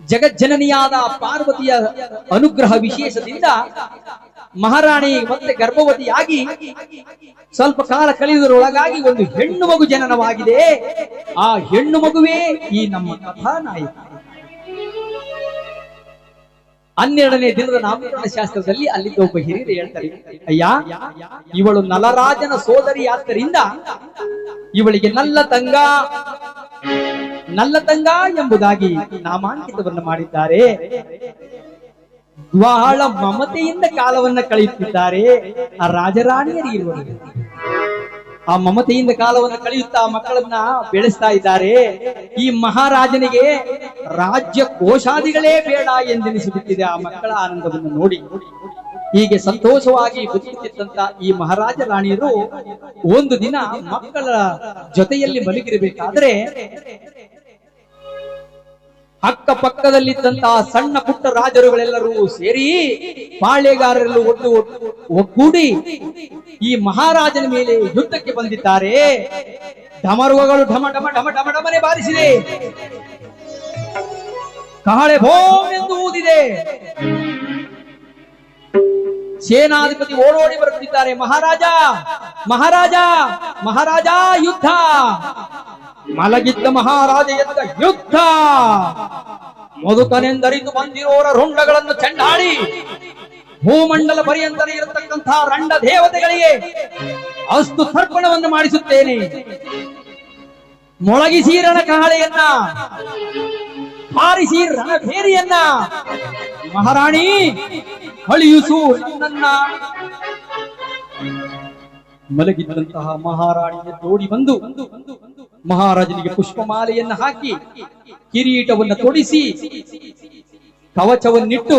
ಜಗಜ್ಜನನಿಯಾದ ಪಾರ್ವತಿಯ ಅನುಗ್ರಹ ವಿಶೇಷದಿಂದ ಮಹಾರಾಣಿ ಮತ್ತೆ ಗರ್ಭವತಿಯಾಗಿ ಸ್ವಲ್ಪ ಕಾಲ ಕಳೆಯುವುದರೊಳಗಾಗಿ ಒಂದು ಹೆಣ್ಣು ಮಗು ಜನನವಾಗಿದೆ. ಆ ಹೆಣ್ಣು ಮಗುವೇ ಈ ನಮ್ಮ ಕಥಾನಾಯಕ. ಹನ್ನೆರಡನೇ ದಿನದ ನಾಮಕರಣ ಶಾಸ್ತ್ರದಲ್ಲಿ ಅಲ್ಲಿದ್ದ ಒಬ್ಬ ಹಿರಿಯರು ಹೇಳ್ತಾರೆ, ಅಯ್ಯ, ಇವಳು ನಲರಾಜನ ಸೋದರಿ ಆದ್ದರಿಂದ ಇವಳಿಗೆ ನಲ್ಲ ತಂಗ. ನಲ್ಲ ತಂಗ ಎಂಬುದಾಗಿ ನಾಮಾಂಕಿತವನ್ನು ಮಾಡಿದ್ದಾರೆ. ಬಹಳ ಮಮತೆಯಿಂದ ಕಾಲವನ್ನ ಕಳೆಯುತ್ತಿದ್ದಾರೆ. ಆ ರಾಜರಾಣಿಯರು ಇರುವರು. ಆ ಮಮತೆಯಿಂದ ಕಾಲವನ್ನು ಕಳೆಯುತ್ತಾ ಮಕ್ಕಳನ್ನ ಬೆಳೆಸ್ತಾ ಇದ್ದಾರೆ. ಈ ಮಹಾರಾಜನಿಗೆ ರಾಜ್ಯ ಕೋಶಾದಿಗಳೇ ಬೇಡ ಎಂದೆನಿಸಿಬಿಟ್ಟಿದೆ. ಆ ಮಕ್ಕಳ ಆನಂದವನ್ನು ನೋಡಿ. ಹೀಗೆ ಸಂತೋಷವಾಗಿ ಬದುಕುತ್ತಿದ್ದಂತ ಈ ಮಹಾರಾಜ ರಾಣಿಯರು ಒಂದು ದಿನ ಮಕ್ಕಳ ಜೊತೆಯಲ್ಲಿ ಮಲಗಿರಬೇಕಾದ್ರೆ ಅಕ್ಕಪಕ್ಕದಲ್ಲಿದ್ದಂತಹ ಸಣ್ಣ ಪುಟ್ಟ ರಾಜರುಗಳೆಲ್ಲರೂ ಸೇರಿ ಪಾಳ್ಯಗಾರರಲ್ಲೂ ಒಟ್ಟು ಒಗ್ಗೂಡಿ ಈ ಮಹಾರಾಜನ ಮೇಲೆ ಯುದ್ಧಕ್ಕೆ ಬಂದಿದ್ದಾರೆ. ಢಮರುಗಳು ಢಮ ಢಮ ಢಮ ಢಮ ಢಮನೆ ಬಾರಿಸಿದೆ. ಕಾಳೆ ಭೋಮ್ ಎಂದು ಊದಿದೆ. ಸೇನಾಧಿಪತಿ ಓಡೋಡಿ ಬರುತ್ತಿದ್ದಾರೆ. ಮಹಾರಾಜ ಮಹಾರಾಜ ಮಹಾರಾಜ ಯುದ್ಧ. ಮಲಗಿದ್ದ ಮಹಾರಾಜ ಯುದ್ಧ. ಮಧುಕನೆಂದರಿತು ಬಂದಿರೋರ ರುಂಡಗಳನ್ನು ಚೆಂಡಾಡಿ ಭೂಮಂಡಲ ಪರ್ಯಂತರ ಇರತಕ್ಕಂತಹ ರಂಡ ದೇವತೆಗಳಿಗೆ ಅಸ್ತು ತರ್ಪಣವನ್ನು ಮಾಡಿಸುತ್ತೇನೆ. ಮೊಳಗಿಸಿ ರಣ ಕಹಳೆಯನ್ನ ಹಾರಿಸಿ ರಣಭೇರಿಯನ್ನ, ಮಹಾರಾಣಿ ಕಳಿಯುಸು ನನ್ನ ಮಲಗಿದ್ದಂತಹ ಮಹಾರಾಣಿಯ ಜೋಡಿ ಬಂದು ಮಹಾರಾಜನಿಗೆ ಪುಷ್ಪಮಾಲೆಯನ್ನು ಹಾಕಿ ಕಿರೀಟವನ್ನು ತೊಡಿಸಿ ಕವಚವನ್ನಿಟ್ಟು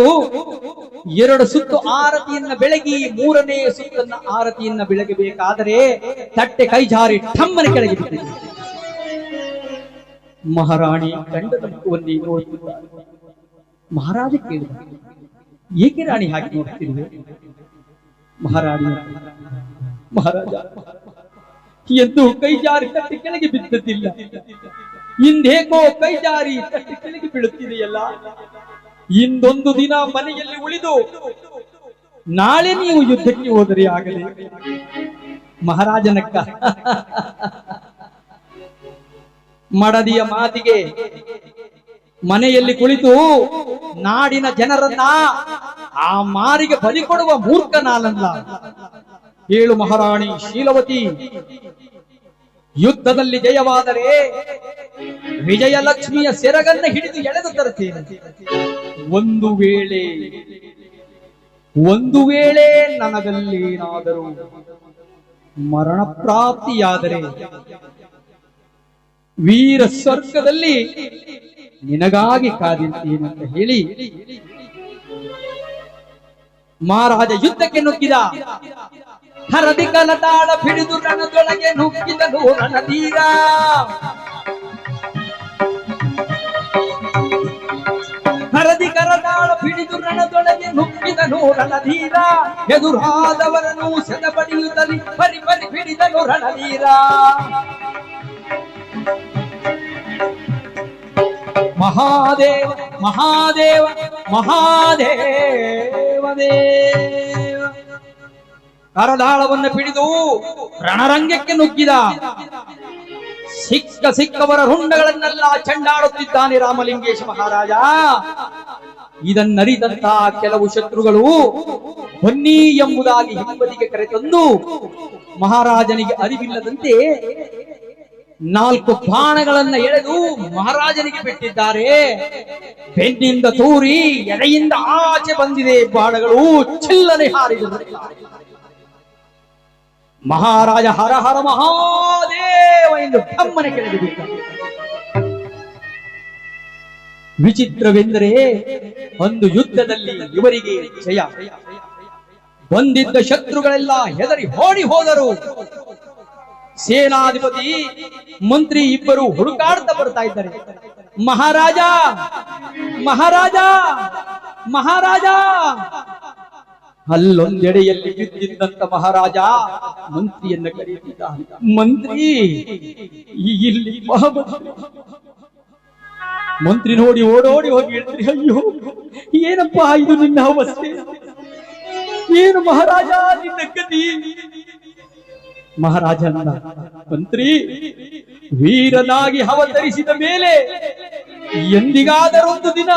ಎರಡು ಸುತ್ತು ಆರತಿಯನ್ನ ಬೆಳಗಿ ಮೂರನೇ ಸುತ್ತನ್ನ ಆರತಿಯನ್ನ ಬೆಳಗಬೇಕಾದರೆ ತಟ್ಟೆ ಕೈಜಾರಿ ಠಮ್ಮನೆ ಕೆಳಗೆ ಮಹಾರಾಣಿ ಗಂಡದ ಮುಖವನ್ನೇ ನೋಡುತ್ತಿದ್ದ ಮಹಾರಾಜ ಕೇಳಿದ, ಏಕೆ ರಾಣಿ ಹಾಕಿ ನೋಡುತ್ತಿರುವೆ? ಮಹಾರಾಣಿ ಮಹಾರಾಜ ಎಂದು ಕೈ ಜಾರಿ ತಟ್ಟಿ ಕೆಳಗೆ ಬಿದ್ದದ್ದಿಲ್ಲ. ಇಂದೇಕೋ ಕೈ ಜಾರಿ ತಟ್ಟಿ ಕೆಳಗೆ ಬೀಳುತ್ತಿದೆಯಲ್ಲ? ಇಂದೊಂದು ದಿನ ಮನೆಯಲ್ಲಿ ಉಳಿದು ನಾಳೆ ನೀವು ಯುದ್ಧಕ್ಕೆ ಹೋದರೆ ಆಗಲಿ. ಮಹಾರಾಜನಕ್ಕ ಮಡದಿಯ ಮಾತಿಗೆ ಮನೆಯಲ್ಲಿ ಕುಳಿತು ನಾಡಿನ ಜನರನ್ನ ಆ ಮಾರಿಗೆ ಬಲಿ ಕೊಡುವ ಮೂರ್ಖ ನಾನಲ್ಲ ಹೇಳು ಮಹಾರಾಣಿ ಶೀಲವತಿ. ಯುದ್ಧದಲ್ಲಿ ಜಯವಾದರೆ ವಿಜಯಲಕ್ಷ್ಮಿಯ ಸೆರಗನ್ನ ಹಿಡಿದು ಎಳೆದು ತರುತ್ತೇನೆ. ಒಂದು ವೇಳೆ ಒಂದು ವೇಳೆ ನನಗಲ್ಲೇನಾದರೂ ಮರಣ ಪ್ರಾಪ್ತಿಯಾದರೆ ವೀರ ಸ್ವರ್ಗದಲ್ಲಿ ನಿನಗಾಗಿ ಕಾದಿರ್ತೇನಂತ ಹೇಳಿ ಮಹಾರಾಜ ಯುದ್ಧಕ್ಕೆ ನುಗ್ಗಿದ ಹರದಿ ಕಲತಾಳ ಹಿಡಿದು ರಣದೊಳಗೆ ನುಗ್ಗಿದನು ರಣಧೀರ ಹರದಿ ಕರದಾಳ ಹಿಡಿದು ರಣದೊಳಗೆ ನುಗ್ಗಿದನು ರಣಧೀರ ಎದುರಾದವರನ್ನು ಸೆದಪಡಿಯುತ್ತಲಿ ಪರಿ ಪರಿ ಹಿಡಿದನು ರಣಧೀರ ಮಹಾದೇವ ಮಹಾದೇವ ಮಹಾದೇವ ದೇವ ಕರದಾಳವನ್ನು ಪಿಡಿದು ರಣರಂಗಕ್ಕೆ ನುಗ್ಗಿದ. ಸಿಕ್ಕ ಸಿಕ್ಕವರ ಹುಂಡಗಳನ್ನೆಲ್ಲ ಚೆಂಡಾಡುತ್ತಿದ್ದಾನೆ ರಾಮಲಿಂಗೇಶ ಮಹಾರಾಜ. ಇದನ್ನರಿದಂತಹ ಕೆಲವು ಶತ್ರುಗಳು ಬನ್ನಿ ಎಂಬುದಾಗಿ ಹಿಂಬದಿಗೆ ಕರೆತಂದು ಮಹಾರಾಜನಿಗೆ ಅರಿವಿಲ್ಲದಂತೆ ನಾಲ್ಕು ಬಾಣಗಳನ್ನ ಎಳೆದು ಮಹಾರಾಜನಿಗೆ ಬಿಟ್ಟಿದ್ದಾರೆ. ಬೆನ್ನಿಂದ ತೂರಿ ಎಡೆಯಿಂದ ಆಚೆ ಬಂದಿದೆ ಬಾಣಗಳು ಚಿಲ್ಲನೆ ಹಾರಿದರು ಮಹಾರಾಜ ಹರ ಹರ ಮಹಾದೇವ ಎಂದು ಬ್ರಹ್ಮನೆ ಕೆಳಗೆ ಬಿಟ್ಟ ವಿಚಿತ್ರವೆಂದರೆ ಒಂದು ಯುದ್ಧದಲ್ಲಿ ಇವರಿಗೆ ಜಯ. ಬಂದಿದ್ದ ಶತ್ರುಗಳೆಲ್ಲ ಹೆದರಿ ಓಡಿ ಹೋದರು. ಸೇನಾಧಿಪತಿ, ಮಂತ್ರಿ ಇಬ್ಬರು ಹುಡುಕಾಡ್ತಾ ಬರ್ತಾ ಇದ್ದಾರೆ. ಮಹಾರಾಜ ಮಹಾರಾಜ ಮಹಾರಾಜ ಅಲ್ಲೊಂದೆಡೆಯಲ್ಲಿ ಬಿದ್ದಿದ್ದಂತ ಮಹಾರಾಜ ಮಂತ್ರಿಯನ್ನ ಕರೆಯುತ್ತಿದ್ದ ಮಂತ್ರಿ ಇಲ್ಲಿ ಮಂತ್ರಿ ನೋಡಿ, ಓಡೋಡಿ ಹೋಗಿ ಹೇಳ್ತೀರಿ, ಅಯ್ಯೋ, ಏನಪ್ಪಾ ಇದು ನಿನ್ನ ಅವಸ್ಥೆ? ಏನು ಮಹಾರಾಜ ನಿನ್ನ ಗತಿ? ಮಹಾರಾಜ ಮಂತ್ರಿ, ವೀರನಾಗಿ ಅವತರಿಸಿದ ಮೇಲೆ ಎಂದಿಗಾದರೊಂದು ದಿನ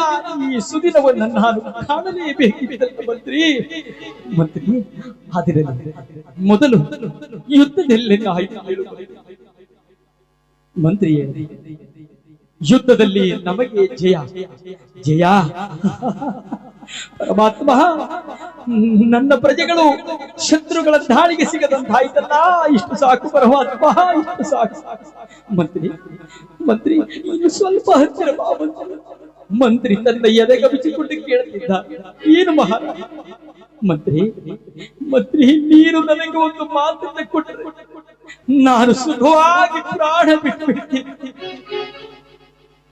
ಈ ಸುದಿನವನ್ನು ನಾನು ಕಾಣಲೇಬೇಕಿದ್ದ ಮಂತ್ರಿ ಮಂತ್ರಿ ಆದರೆ ಮೊದಲು ಯುದ್ಧದಲ್ಲಿ ಆಯ್ತು ಹೇಳು. ಮಂತ್ರಿಯೇ, ಯುದ್ಧದಲ್ಲಿ ನಮಗೆ ಜಯ ಜಯ ಪರಮಾತ್ಮ ನನ್ನ ಪ್ರಜೆಗಳು ಶತ್ರುಗಳ ದಾಳಿಗೆ ಸಿಗದಂತಾಯ್ತಲ್ಲ, ಇಷ್ಟು ಸಾಕು ಪರಮಾತ್ಮ ಇಷ್ಟು ಸಾಕು. ಮಂತ್ರಿ ಮಂತ್ರಿ, ಇನ್ನು ಸ್ವಲ್ಪ ಹತ್ತಿರ ಮಂತ್ರಿ. ತನ್ನ ಎದೆಗ ಬಿಚ್ಚಿಕೊಂಡು ಕೇಳುತ್ತಿದ್ದ ಏನು ಮಹಾರಾಜ ಮಂತ್ರಿ ಮಂತ್ರಿ, ನೀರು ನನಗೆ ಒಂದು ಮಾತನ್ನು ಕೊಟ್ಟರು ನಾನು ಸುಖವಾಗಿ ಪ್ರಾಣ ಬಿಟ್ಟು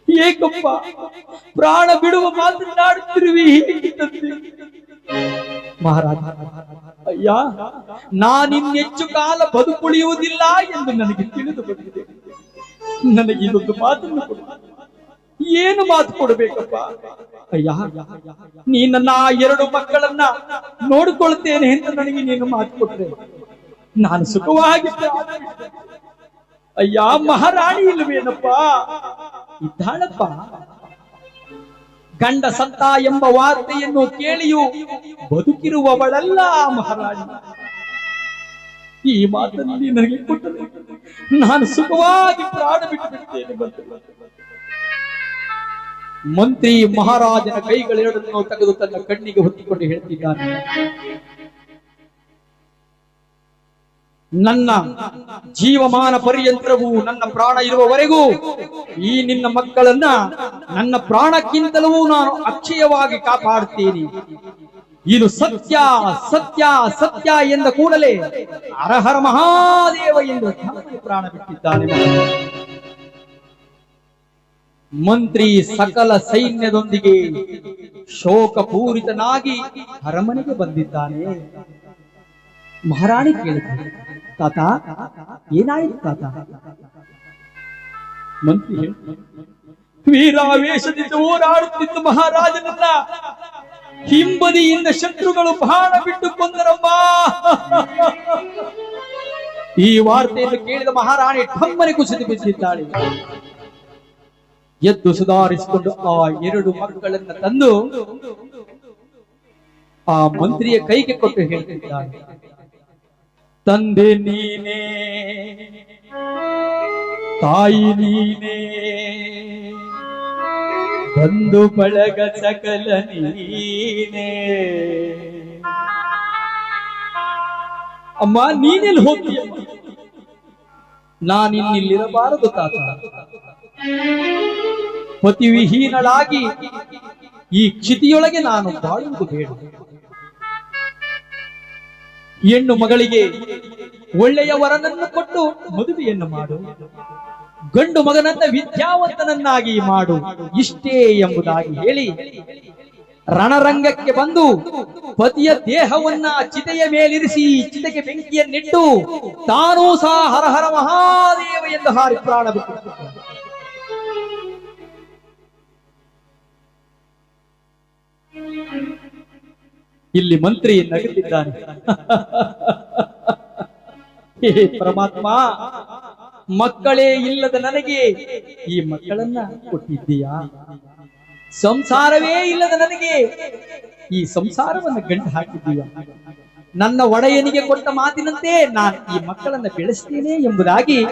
ಏಕಪ್ಪ ಪ್ರಾಣ ಬಿಡುವ ತಂದೆ. ಮಹಾರಾಜ, ಅಯ್ಯ ನಾನಿನ್ನೆಚ್ಚು ಕಾಲ ಬದುಕುಳಿಯುವುದಿಲ್ಲ ಎಂದು ನನಗೆ ತಿಳಿದು ಬಂದಿದೆ. ನನಗೆ ಇದೊಂದು ಮಾತನ್ನು ಏನು ಮಾತು ಕೊಡಬೇಕಪ್ಪ? ಅಯ್ಯ, ನೀ ನನ್ನ ಎರಡು ಮಕ್ಕಳನ್ನ ನೋಡಿಕೊಳ್ತೇನೆ ಅಂತ ನನಗೆ ನೀನು ಮಾತು ಕೊಟ್ಟರೆ ನಾನು ಸುಖವಾಗಿ. ಅಯ್ಯ, ಮಹಾರಾಣಿ ಇಲ್ವೇನಪ್ಪ ಇದ್ದಾಳಪ್ಪ. ಗಂಡ ಸತ್ತ ಎಂಬ ವಾರ್ತೆಯನ್ನು ಕೇಳಿಯೂ ಬದುಕಿರುವವಳಲ್ಲ ಮಹಾರಾಣಿ ಈ ಮಾತನ್ನು ನನಗೆ ಕೊಟ್ಟರೆ ನಾನು ಸುಖವಾಗಿ ಪ್ರಾಣ ಬಿಟ್ಟು ಬಿಡ್ತೇನೆ ಮಂತ್ರಿ ಮಹಾರಾಜನ ಕೈಗಳೆರಡನ್ನು ತೆಗೆದು ತನ್ನ ಕಣ್ಣಿಗೆ ಹೊತ್ತಿಕೊಂಡು ಹೇಳ್ತಿದ್ದಾನೆ. ನನ್ನ ಜೀವಮಾನ ಪರ್ಯಂತರವೂ ನನ್ನ ಪ್ರಾಣ ಇರುವವರೆಗೂ ಈ ನಿನ್ನ ಮಕ್ಕಳನ್ನ ನನ್ನ ಪ್ರಾಣಕ್ಕಿಂತಲೂ ನಾನು ಅಕ್ಷಯವಾಗಿ ಕಾಪಾಡುತ್ತೇನೆ. ಇದು ಸತ್ಯ ಸತ್ಯ ಸತ್ಯ ಎಂದ ಕೂಡಲೇ ಅರಹರ ಮಹಾದೇವ ಎಂದು ಪ್ರಾಣ ಬಿಟ್ಟಿದ್ದಾನೆ. ಮಂತ್ರಿ ಸಕಲ ಸೈನ್ಯದೊಂದಿಗೆ ಶೋಕಪೂರಿತನಾಗಿ ಅರಮನೆಗೆ ಬಂದಿದ್ದಾನೆ. ಮಹಾರಾಣಿ ಕೇಳಿದ್ದಾರೆ ತಾತ? ಏನಾಯ್ತು ತಾತ? ಮಂತ್ರಿ ವೀರಾವೇಶದಿಂದ ಓಡಾಡುತ್ತಿದ್ದ ಮಹಾರಾಜನನ್ನ ಹಿಂಬದಿಯಿಂದ ಶತ್ರುಗಳು ಬಹಳ ಬಿಟ್ಟು ಕೊಂದರಮ್ಮ ಈ ವಾರ್ತೆಯನ್ನು ಕೇಳಿದ ಮಹಾರಾಣಿ ಠಮ್ಮನೆ ಕುಸಿದು ಬಿದ್ದಿದ್ದಾಳೆ. ಎದ್ದು ಸುಧಾರಿಸಿಕೊಂಡು ಆ ಎರಡು ಮಕ್ಕಳನ್ನ ತಂದು ಆ ಮಂತ್ರಿಯ ಕೈಗೆ ಕೊಟ್ಟು ಹೇಳ್ತಿದ್ದಾಳೆ. ತಂದೆ ನೀನೇ, ತಾಯಿ ನೀನೇ ಬಂಧು ಬಳಗ ಸಕಲ ನೀನೇ. ಅಮ್ಮ, ನೀನೆಲ್ಲಿ ಹೋಗ್ತೀಯ ನಾನಿನ್ನಿಲ್ಲಿರಬಾರದು ತಾತ. ಪತಿವಿಹೀನಳಾಗಿ ಈ ಕ್ಷಿತಿಯೊಳಗೆ ನಾನು ಬಾಳುವುದು ಬೇಡ. ಹೆಣ್ಣು ಮಗಳಿಗೆ ಒಳ್ಳೆಯ ವರನನ್ನು ಕೊಟ್ಟು ಮದುವೆಯನ್ನು ಮಾಡು. ಗಂಡು ಮಗನನ್ನ ವಿದ್ಯಾವಂತನನ್ನಾಗಿ ಮಾಡು. ಇಷ್ಟೇ ಎಂಬುದಾಗಿ ಹೇಳಿ ರಣರಂಗಕ್ಕೆ ಬಂದು ಪತಿಯ ದೇಹವನ್ನ ಚಿತೆಯ ಮೇಲಿರಿಸಿ ಚಿತೆಗೆ ಬೆಂಕಿಯನ್ನಿಟ್ಟು ತಾನೂ ಸಹ ಹರಹರ ಮಹಾದೇವ ಎಂದು ಹಾರಿ ಪ್ರಾಣ ಇಲ್ಲಿ ಮಂತ್ರಿ ನಗುತ್ತಿದ್ದಾನೆ ಪರಮಾತ್ಮ, ಮಕ್ಕಳೇ ಇಲ್ಲದ ನನಗೆ ಈ ಮಕ್ಕಳನ್ನ ಕೊಟ್ಟಿದ್ದೀಯಾ? ಸಂಸಾರವೇ ಇಲ್ಲದ ನನಗೆ ಈ ಸಂಸಾರವನ್ನು ಗಂಟು ಹಾಕಿದ್ದೀಯಾ? ನನ್ನ ಒಡೆಯನಿಗೆ ಕೊಟ್ಟ ಮಾತಿನಂತೆ ನಾನು ಈ ಮಕ್ಕಳನ್ನ ಬೆಳೆಸ್ತೇನೆ ಎಂಬುದಾಗಿ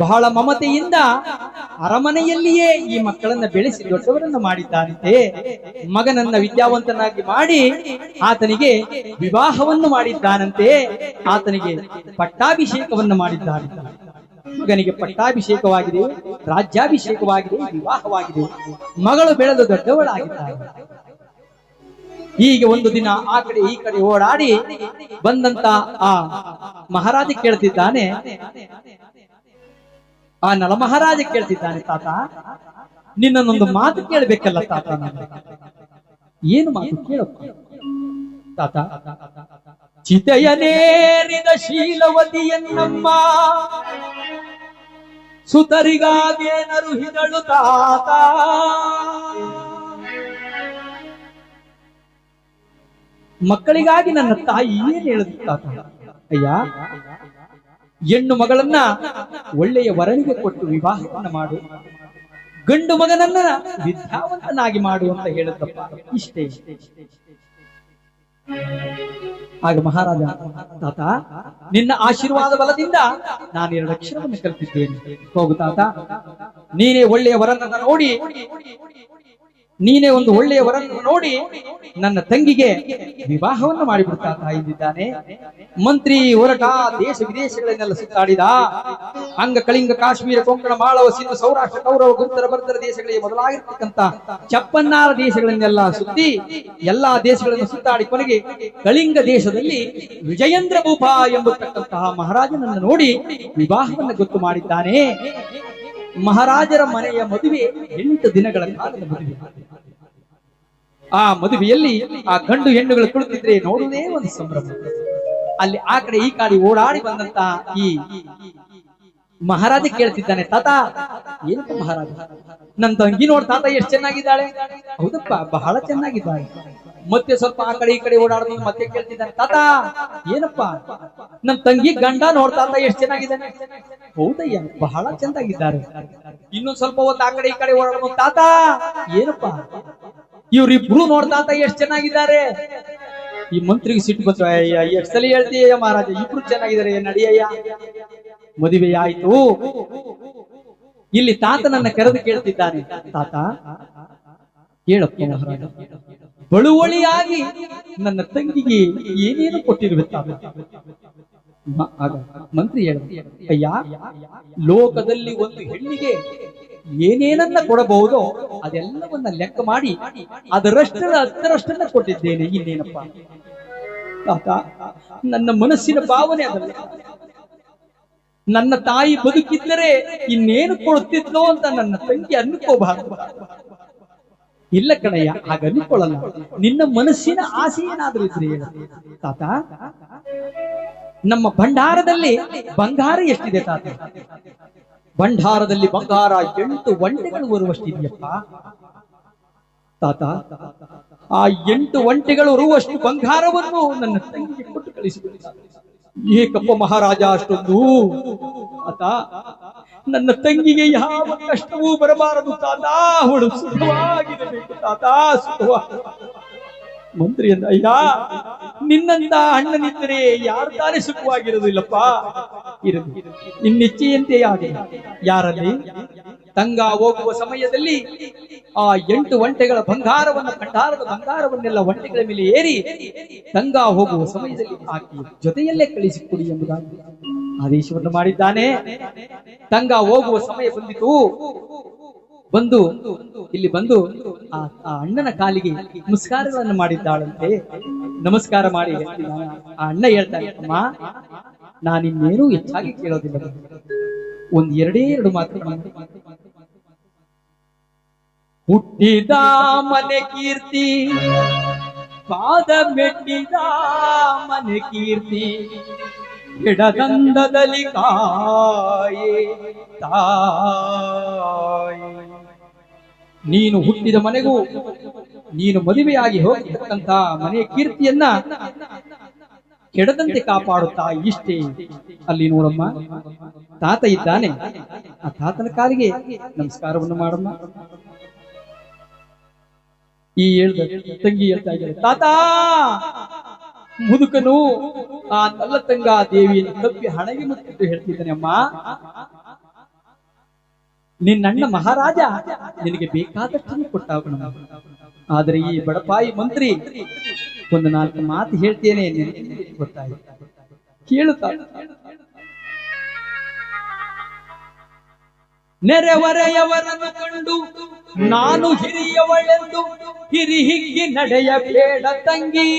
ಬಹಳ ಮಮತೆಯಿಂದ ಅರಮನೆಯಲ್ಲಿಯೇ ಈ ಮಕ್ಕಳನ್ನ ಬೆಳೆಸಿ ದೊಡ್ಡವರನ್ನ ಮಾಡಿದ್ದಾನಂತೆ. ಮಗನನ್ನ ವಿದ್ಯಾವಂತನಾಗಿ ಮಾಡಿ ಆತನಿಗೆ ವಿವಾಹವನ್ನು ಮಾಡಿದ್ದಾನಂತೆ. ಆತನಿಗೆ ಪಟ್ಟಾಭಿಷೇಕವನ್ನು ಮಾಡಿದ್ದಾನೆ. ಮಗನಿಗೆ ಪಟ್ಟಾಭಿಷೇಕವಾಗಿದೆ, ರಾಜ್ಯಾಭಿಷೇಕವಾಗಿದೆ, ವಿವಾಹವಾಗಿದೆ. ಮಗಳು ಬೆಳೆದು ದೊಡ್ಡವಳಾಗಿದ್ದಾಳೆ. ಹೀಗೆ ಒಂದು ದಿನ ಆ ಕಡೆ ಈ ಕಡೆ ಓಡಾಡಿ ಬಂದಂತ ಆ ಮಹಾರಾಜ ಕೇಳ್ತಿದ್ದಾನೆ. ಆ ನಲ ಮಹಾರಾಜ ಕೇಳ್ತಿದ್ದಾನೆ, ತಾತ, ನಿನ್ನನ್ನೊಂದು ಮಾತು ಕೇಳಬೇಕಲ್ಲ, ತಾತ ಏನು ಮಾತು ಕೇಳ ತಾತ ಚಿತೆಯನೇರಿದ ಶೀಲವತಿಯನ್ನಮ್ಮ ಸುತರಿಗಾಗೇನರು ಹಿದಳು ತಾತ. ಮಕ್ಕಳಿಗಾಗಿ ನನ್ನ ತಾಯಿ ಏನ್ ಹೇಳಿದ್ರು ತಾತ? ಅಯ್ಯ, ಹೆಣ್ಣು ಮಗಳನ್ನ ಒಳ್ಳೆಯ ವರನಿಗೆ ಕೊಟ್ಟು ವಿವಾಹವನ್ನ ಮಾಡು. ಗಂಡು ಮಗನನ್ನ ವಿದ್ಯಾವಂತನಾಗಿ ಮಾಡು ಅಂತ ಹೇಳುತ್ತಪ್ಪ ಇಷ್ಟೇ. ಆಗ ಮಹಾರಾಜ, ತಾತ, ನಿನ್ನ ಆಶೀರ್ವಾದ ಬಲದಿಂದ ನಾನು ಎರಡು ಅಕ್ಷರವನ್ನು ಕಲ್ತಿದ್ದೇನೆ ಹೋಗು ತಾತ, ನೀನೇ ಒಳ್ಳೆಯ ವರನ್ನ ನೋಡಿ ನೀನೇ ಒಂದು ಒಳ್ಳೆಯ ವರನ್ನು ನೋಡಿ ನನ್ನ ತಂಗಿಗೆ ವಿವಾಹವನ್ನು ಮಾಡಿಬಿಡ್ತಾ ತಾಯಿದ್ದಾನೆ ಮಂತ್ರಿ ಹೊರಟ, ದೇಶ ವಿದೇಶಗಳನ್ನೆಲ್ಲ ಸುತ್ತಾಡಿದ. ಅಂಗ ಕಳಿಂಗ ಕಾಶ್ಮೀರ, ಕೊಂಕಣ, ಮಾಳವ, ಸಿಂಧು, ಸೌರಾಷ್ಟ್ರ, ಕೌರವ, ಗುರುತರ ಬರ್ತರ ದೇಶಗಳಿಗೆ ಮೊದಲಾಗಿರ್ತಕ್ಕಂತ ಚಪ್ಪನ್ನಾರ ದೇಶಗಳನ್ನೆಲ್ಲ ಸುತ್ತಿ ಎಲ್ಲಾ ದೇಶಗಳನ್ನು ಸುತ್ತಾಡಿ ಕೊನೆಗೆ ಕಳಿಂಗ ದೇಶದಲ್ಲಿ ವಿಜಯೇಂದ್ರ ಭೂಪ ಎಂಬತಕ್ಕಂತಹ ಮಹಾರಾಜನನ್ನು ನೋಡಿ ವಿವಾಹವನ್ನು ಗೊತ್ತು ಮಾಡಿದ್ದಾನೆ. ಮಹಾರಾಜರ ಮನೆಯ ಮದುವೆ ಎಂಟು ದಿನಗಳ ಕಾಲದ ಮದುವೆ. ಆ ಮದುವೆಯಲ್ಲಿ ಆ ಗಂಡು ಹೆಣ್ಣುಗಳು ಕುಳಿತಿದ್ರೆ ನೋಡುವುದೇ ಒಂದು ಸಂಭ್ರಮ. ಅಲ್ಲಿ ಆ ಕಡೆ ಈ ಕಾಡಿ ಓಡಾಡಿ ಬಂದಂತ ಈ ಮಹಾರಾಜ ಕೇಳ್ತಿದ್ದಾನೆ, ತಾತ, ಏನಪ್ಪ ಮಹಾರಾಜ? ನನ್ ತಂಗಿ ನೋಡ್ ತಾತ ಎಷ್ಟು ಚೆನ್ನಾಗಿದ್ದಾಳೆ. ಹೌದಪ್ಪ, ಬಹಳ ಚೆನ್ನಾಗಿದ್ದಾಳೆ. ಮತ್ತೆ ಸ್ವಲ್ಪ ಆ ಕಡೆ ಈ ಕಡೆ ಓಡಾಡ್ದು ಮತ್ತೆ ಕೇಳ್ತಿದ್ದಾನೆ, ತಾತ, ಏನಪ್ಪ? ನನ್ ತಂಗಿ ಗಂಡ ನೋಡ್ತಾ ಅಂತ ಎಷ್ಟು ಚೆನ್ನಾಗಿದ್ದಾನೆ. ಹೌದಯ್ಯ, ಬಹಳ ಚೆಂದಾಗಿದ್ದಾರೆ ಇನ್ನೊಂದ್ ಸ್ವಲ್ಪ ಹೊತ್ತು ಆ ಕಡೆ ಈ ಕಡೆ ಓಡಾಡ್ದು ತಾತ, ಏನಪ್ಪ? ಇವ್ರಿಬ್ರು ನೋಡ್ತಾತ ಎಷ್ಟು ಚೆನ್ನಾಗಿದ್ದಾರೆ. ಈ ಮಂತ್ರಿಗೆ ಸಿಟ್ಟು ಬಂತು ಅಯ್ಯ ಎಷ್ಟು ಸಲ ಹೇಳ್ತೀಯ ಮಹಾರಾಜ? ಇಬ್ರು ಚೆನ್ನಾಗಿದ್ದಾರೆ, ನಡಿಯಯ್ಯ. ಮದುವೆ ಆಯ್ತು ಇಲ್ಲಿ ತಾತನನ್ನ ಕರೆದು ಕೇಳ್ತಿದ್ದಾನೆ. ತಾತ ಕೇಳಪ್ಪ ಮಹಾರಾಜ. ಬಳುವಳಿಯಾಗಿ ನನ್ನ ತಂಗಿಗೆ ಏನೇನು ಕೊಟ್ಟಿರ್ಬೇಕು ಮಂತ್ರಿ ಹೇಳ ಅಯ್ಯ, ಲೋಕದಲ್ಲಿ ಒಂದು ಹೆಣ್ಣಿಗೆ ಏನೇನನ್ನ ಕೊಡಬಹುದೋ ಅದೆಲ್ಲವನ್ನ ಲೆಕ್ಕ ಮಾಡಿ ಅದರಷ್ಟರ ಹತ್ತರಷ್ಟನ್ನ ಕೊಟ್ಟಿದ್ದೇನೆ, ಇನ್ನೇನಪ್ಪ? ತಾತ, ನನ್ನ ಮನಸ್ಸಿನ ಭಾವನೆ ಅದಲ್ಲ. ನನ್ನ ತಾಯಿ ಬದುಕಿದ್ದರೆ ಇನ್ನೇನು ಕೊಡುತ್ತಿದ್ಲೋ ಅಂತ ನನ್ನ ತಂಗಿ ಅನ್ಕೋಬಾರ್ದು ಇಲ್ಲ ಕಣಯ್ಯ, ಹಾಗ ಅನ್ಕೊಳ್ಳಲ್ಲ ನಿನ್ನ ಮನಸ್ಸಿನ ಆಸೆ ಏನಾದ್ರೂ ಇದ್ರೆ ತಾತ, ನಮ್ಮ ಭಂಡಾರದಲ್ಲಿ ಬಂಗಾರ ಎಷ್ಟಿದೆ ತಾತ? ಭಂಡಾರದಲ್ಲಿ ಬಂಗಾರ ಎಂಟು ಒಂಟೆಗಳು ಬರುವಷ್ಟಿದೆಯಪ್ಪ. ತಾತ, ಆ ಎಂಟು ಒಂಟೆಗಳು ಬರುವಷ್ಟು ಬಂಗಾರವನ್ನು ನನ್ನ ತಂಗಿಗೆ ಕೊಟ್ಟು ಕಳಿಸಿಬಿಡಿ ಏಕಪ್ಪ ಮಹಾರಾಜ ಅಷ್ಟೊಂದು. ಆತ, ನನ್ನ ತಂಗಿಗೆ ಯಾವ ಕಷ್ಟವೂ ಬರಬಾರದು ತಾತ. ಅವಳು ಸುಖವಾಗಿರಬೇಕು ತಾತ ಸುಖವಾಗಿ ಮಂತ್ರಿ ಅಂದ ಅಯ್ಯ, ನಿನ್ನಂತ ಅಣ್ಣನಿದ್ದರೆ ಯಾರು ತಾನೇ ಸುಖವಾಗಿರೋದಿಲ್ಲಪ್ಪ ಇರಲಿ. ನಿನ್ನೆಚ್ಚೆಯಂತೆ ಆಗಲಿ. ಯಾರಲ್ಲಿ? ತಂಗ ಹೋಗುವ ಸಮಯದಲ್ಲಿ ಆ ಎಂಟು ಒಂಟೆಗಳ ಬಂಗಾರವನ್ನು ಕಂಡಾರದ ಬಂಗಾರವನ್ನೆಲ್ಲ ಒಂಟೆಗಳ ಮೇಲೆ ಏರಿ ತಂಗಾ ಹೋಗುವ ಸಮಯದಲ್ಲಿ ಆಕೆ ಜೊತೆಯಲ್ಲೇ ಕಳಿಸಿಕೊಡಿ ಎಂಬುದಾಗಿ ಆದೇಶವನ್ನು ಮಾಡಿದ್ದಾನೆ. ತಂಗ ಹೋಗುವ ಸಮಯ ಬಂದಿತು. ಬಂದು, ಇಲ್ಲಿ ಬಂದು ಆ ಅಣ್ಣನ ಕಾಲಿಗೆ ನಮಸ್ಕಾರಗಳನ್ನು ಮಾಡಿದ್ದಾಳಂತೆ. ನಮಸ್ಕಾರ ಮಾಡಿ ಆ ಅಣ್ಣ ಹೇಳ್ತಾನೆ, ಅಮ್ಮ, ನಾನಿನ್ನೇನೂ ಹೆಚ್ಚಾಗಿ ಕೇಳೋದಿಲ್ಲ. ಒಂದ್ ಎರಡೇ ಎರಡು ಮಾತ್ರ ಮಾತು. ಹುಟ್ಟಿದ ಮನೆ ಕೀರ್ತಿ, ಪಾದ ಮೆಟ್ಟಿದ ಮನೆ ಕೀರ್ತಿ ಎಡಗಂಧದಲ್ಲಿ ಕಾಯಿ ತಾಯಿ. ನೀನು ಹುಟ್ಟಿದ ಮನೆಗೂ ನೀನು ಮದುವೆಯಾಗಿ ಹೋಗಿರ್ತಕ್ಕಂತ ಮನೆ ಕೀರ್ತಿಯನ್ನ ಕೆಡದಂತೆ ಕಾಪಾಡುತ್ತಾ ಇಷ್ಟೇ. ಅಲ್ಲಿ ನೋಡಮ್ಮ, ತಾತ ಇದ್ದಾನೆ. ಆ ತಾತನ ಕಾಲಿಗೆ ನಮಸ್ಕಾರವನ್ನು ಮಾಡಮ್ಮ ಈ ಹೇಳ್ದ ತಂಗಿ ಹೇಳ್ತಾ ಇದ್ದಾರೆ ತಾತ, ಮುದುಕನು ಆ ನಲ್ಲತಂಗ ದೇವಿಯನ್ನು ತಪ್ಪಿ ಹಣಗೆ ಮುತ್ತಿದ್ದು ಹೇಳ್ತಿದ್ದಾನೆ ಅಮ್ಮ. ನಿನ್ನಣ್ಣ ಮಹಾರಾಜ ನಿನಗೆ ಬೇಕಾದಷ್ಟನ್ನು ಕೊಟ್ಟಾಗ ಆದರೆ ಈ ಬಡಪಾಯಿ ಮಂತ್ರಿ ಒಂದು ನಾಲ್ಕು ಮಾತು ಹೇಳ್ತೇನೆ ಗೊತ್ತಾಯ್ತು. ಕೇಳುತ್ತಾ ನೆರೆವರೆಯವರನ್ನು ಕಂಡು ನಾನು ಹಿರಿಯವಳೆಂದು ಹಿರಿ ಹಿಗ್ಗಿ ನಡೆಯಬೇಡ ತಂಗಿ.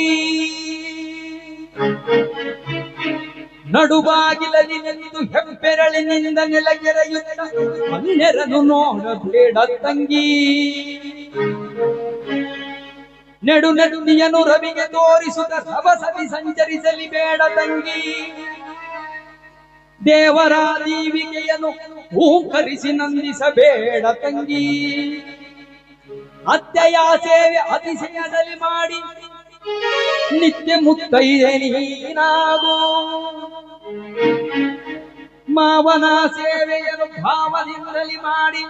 ನಡುಬಾಗಿಲಲ್ಲಿ ನಿಂತು ಹೆಬ್ಬೆರಳಿನಿಂದ ನೆಲಗೆರೆಯುತ್ತ ಅನ್ಯರನ್ನು ನೋಡಬೇಡ ತಂಗಿ. ನೆಡು ನಡುನಿಯನು ರವಿಗೆ ತೋರಿಸುತ್ತ ಸವಸವಿ ಸಂಚರಿಸಲಿ ಬೇಡ ತಂಗಿ. ದೇವರ ದೀವಿಗೆಯನ್ನು ಹೂಂಕರಿಸಿ ನಂದಿಸಬೇಡ ತಂಗಿ. ಅತ್ಯಯ ಸೇವೆ ಅತಿಶಯದಲ್ಲಿ ಮಾಡಿ ನಿತ್ಯ ಮುತ್ತೈದೆ ನೀನಾಗು. ಮಾವನ ಸೇವೆಯನ್ನು ಭಾವದಿಂದಲಿ ಮಾಡಿ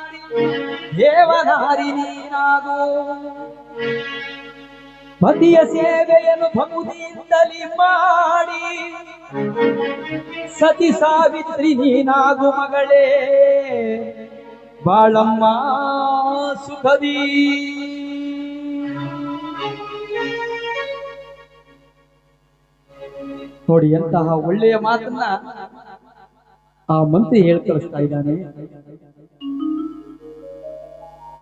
ದೇವನಾರಿ ನೀನಾಗು. ಪತಿಯ ಸೇವೆಯನ್ನು ಭಕ್ತಿಯಿಂದಲೇ ಮಾಡಿ. ಸತಿ ಸಾವಿತ್ರಿ, ನೀನಾಗು ಮಗಳೇ, ಬಾಳಮ್ಮ, ಸುಖದಿ. ನೋಡಿ ಎಂತಹ ಒಳ್ಳೆಯ ಮಾತನ್ನ ಆ ಮಂತ್ರಿ ಹೇಳ್ಕಳಿಸ್ತಾ ಇದ್ದಾನೆ.